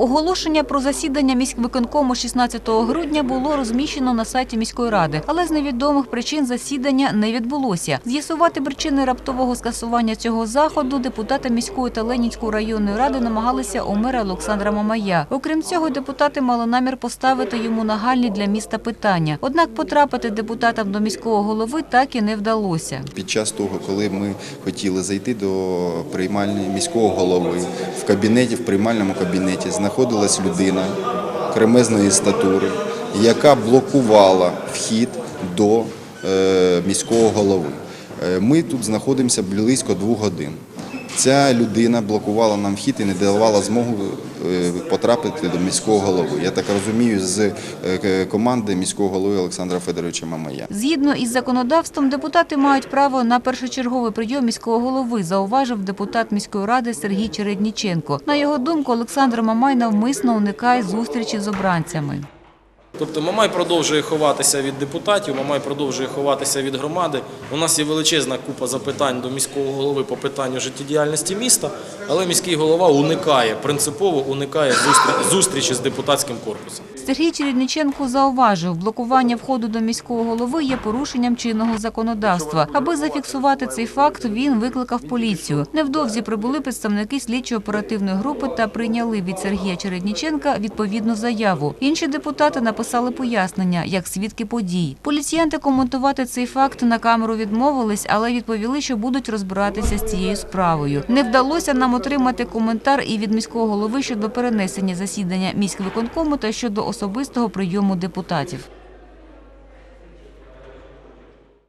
Оголошення про засідання міськвиконкому 16 грудня було розміщено на сайті міської ради, але з невідомих причин засідання не відбулося. З'ясувати причини раптового скасування цього заходу депутати міської та Ленінської районної ради намагалися у мера Олександра Мамая. Окрім цього, депутати мали намір поставити йому нагальні для міста питання. Однак потрапити депутатам до міського голови так і не вдалося. Під час того, коли ми хотіли зайти до приймальні міського голови, в кабінеті, в приймальному кабінеті знаходилась людина кремезної статури, яка блокувала вхід до е, міського голови. Е, Ми тут знаходимося близько двох годин. Ця людина блокувала нам вхід і не давала змогу е, потрапити до міського голови. Я так розумію, з е, команди міського голови Олександра Федоровича Мамая. Згідно із законодавством, депутати мають право на першочерговий прийом міського голови, зауважив депутат міської ради Сергій Чередніченко. На його думку, Олександр Мамай навмисно уникає зустрічі з обранцями. Тобто Мамай продовжує ховатися від депутатів, Мамай продовжує ховатися від громади. У нас є величезна купа запитань до міського голови по питанню життєдіяльності міста, але міський голова уникає, принципово уникає зустрічі з депутатським корпусом. Сергій Чередніченко зауважив, блокування входу до міського голови є порушенням чинного законодавства. Аби зафіксувати цей факт, він викликав поліцію. Невдовзі прибули представники слідчо-оперативної групи та прийняли від Сергія Чередніченка відповідну заяву. Інші депутати написали пояснення як свідки подій. Поліціянти коментувати цей факт на камеру відмовились, але відповіли, що будуть розбиратися з цією справою. Не вдалося нам отримати коментар і від міського голови щодо перенесення засідання міськвиконкому та щодо особистого прийому депутатів.